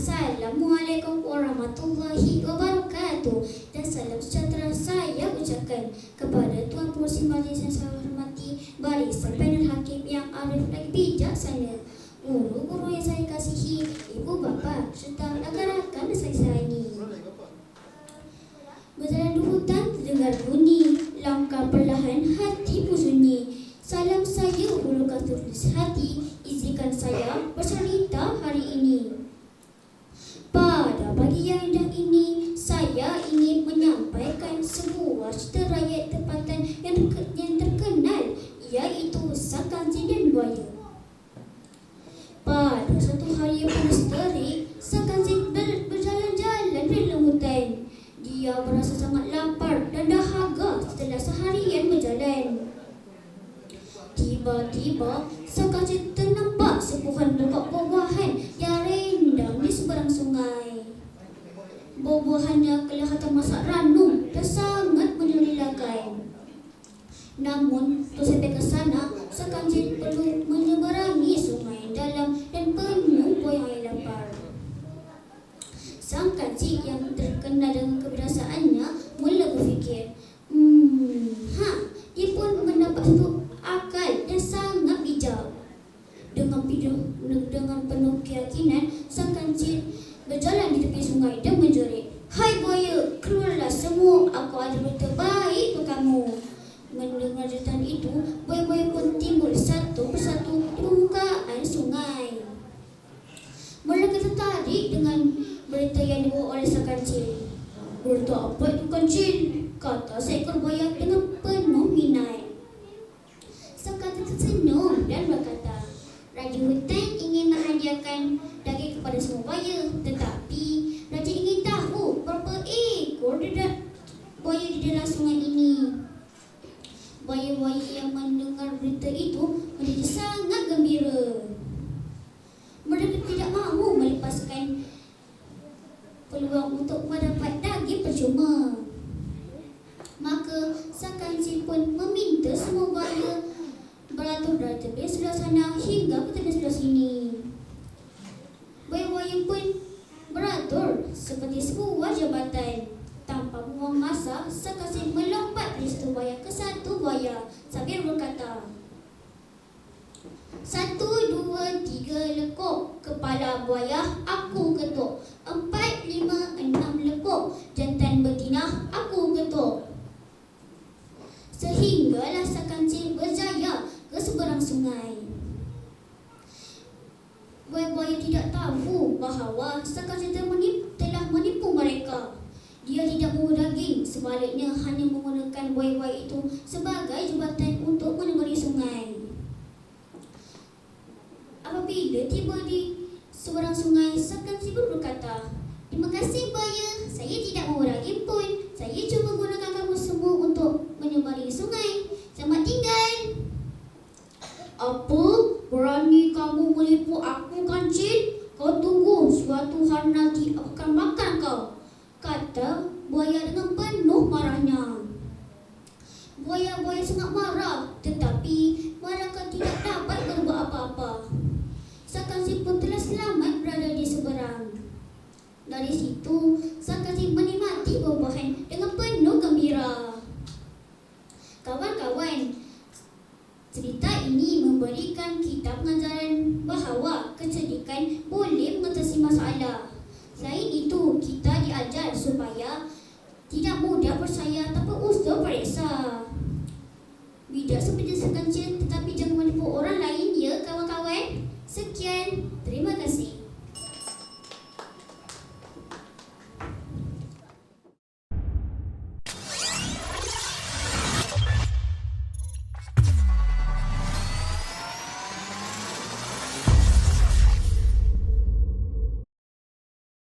Assalamualaikum warahmatullahi wabarakatuh. Dan salam sejahtera saya ucapkan Kepada Tuan Polisi Majlis yang saya hormati Barisan panel hakim yang arif lagi bijaksana. Guru-guru yang saya kasihi Ibu bapa serta rakan-rakan yang saya sayangi. Berjalan di hutan terdengar bunyi Langkah perlahan hati pun sunyi. Salam saya hulurkan tulis hati. Izinkan saya bercerita sebuah cerita rakyat tempatan yang, yang terkenal, iaitu Sakanzi dan Buaya. Pada satu hari yang panas terik, Sakanzi ber- berjalan-jalan di dalam hutan. Dia merasa sangat lapar dan dahaga setelah seharian berjalan. Tiba-tiba, Sakanzi ternampak sebuah buah-buahan yang rindang di seberang sungai. Buah-buahannya kelihatan masak ranum sangat menyerilakan. Namun, untuk sampai ke sana, Sakanji perlu menyeberangi sungai dalam dan penuh buaya yang lapar. Sang kancik yang terkenal dengan kebiasaannya mula berfikir, Hmm, ha, dia pun mendapat satu akal dan sangat bijak. Dengan dengan penuh keyakinan, sang kancil berjalan di tepi sungai dan menjerit, ada berita baik untuk kamu. Mendengar jeritan itu, buaya-buaya pun timbul satu persatu di permukaan sungai. Mereka tertarik dengan berita yang dibawa oleh sang kancil. Berita apa itu kancil? Kata seekor buaya dengan penuh minat. Sang kancil tersenyum dan berkata, Raja hutan ingin menghadiahkan daging kepada semua buaya. Tetapi, Raja ingin tahu berapa ekor di da- buaya di dalam sungai ini. Buaya-buaya yang berita itu menjadi sangat gembira. Mereka tidak mahu melepaskan peluang untuk mendapat daging percuma. Maka sang kancil pun meminta semua buaya beratur dari tepi sebelah sana hingga ke tepi sebelah sini. Buaya-buaya pun beratur seperti sebuah jabatan. Tanpa buang masa, sang kancil melompat dari satu buaya ke satu buaya sambil berkata, satu, dua, tiga lekuk. Kepala buaya aku ketuk Empat, lima, enam lekuk. Jantan betina aku ketuk Sehinggalah sang kancil berjaya ke seberang sungai. Buaya-buaya tidak tahu bahawa sang kancil telah menipu, telah menipu mereka. Dia tidak mahu daging, sebaliknya hanya menggunakan buaya-buaya itu sebagai jembatan untuk menemani sungai. Apabila tiba di seberang sungai, Sakan Sibur berkata, Terima kasih buaya, saya tidak daging pun. Saya cuma gunakan kamu semua untuk menyembari sungai. Selamat tinggal. Apa? Berani kamu menipu aku kancil? Kau tunggu, suatu hari nanti aku akan makan kau. Kata buaya dengan penuh marahnya. Buaya-buaya sangat marah, dari situ Sang kasih menikmati buah-buahan dengan penuh gembira. Kawan-kawan, cerita ini memberikan kita pengajaran bahawa kecerdikan boleh mengatasi masalah. Selain itu, kita diajar supaya tidak mudah percaya tanpa usaha periksa. Bidak seperti jasa tetapi jangan menipu orang lain ya kawan-kawan. Sekian, terima kasih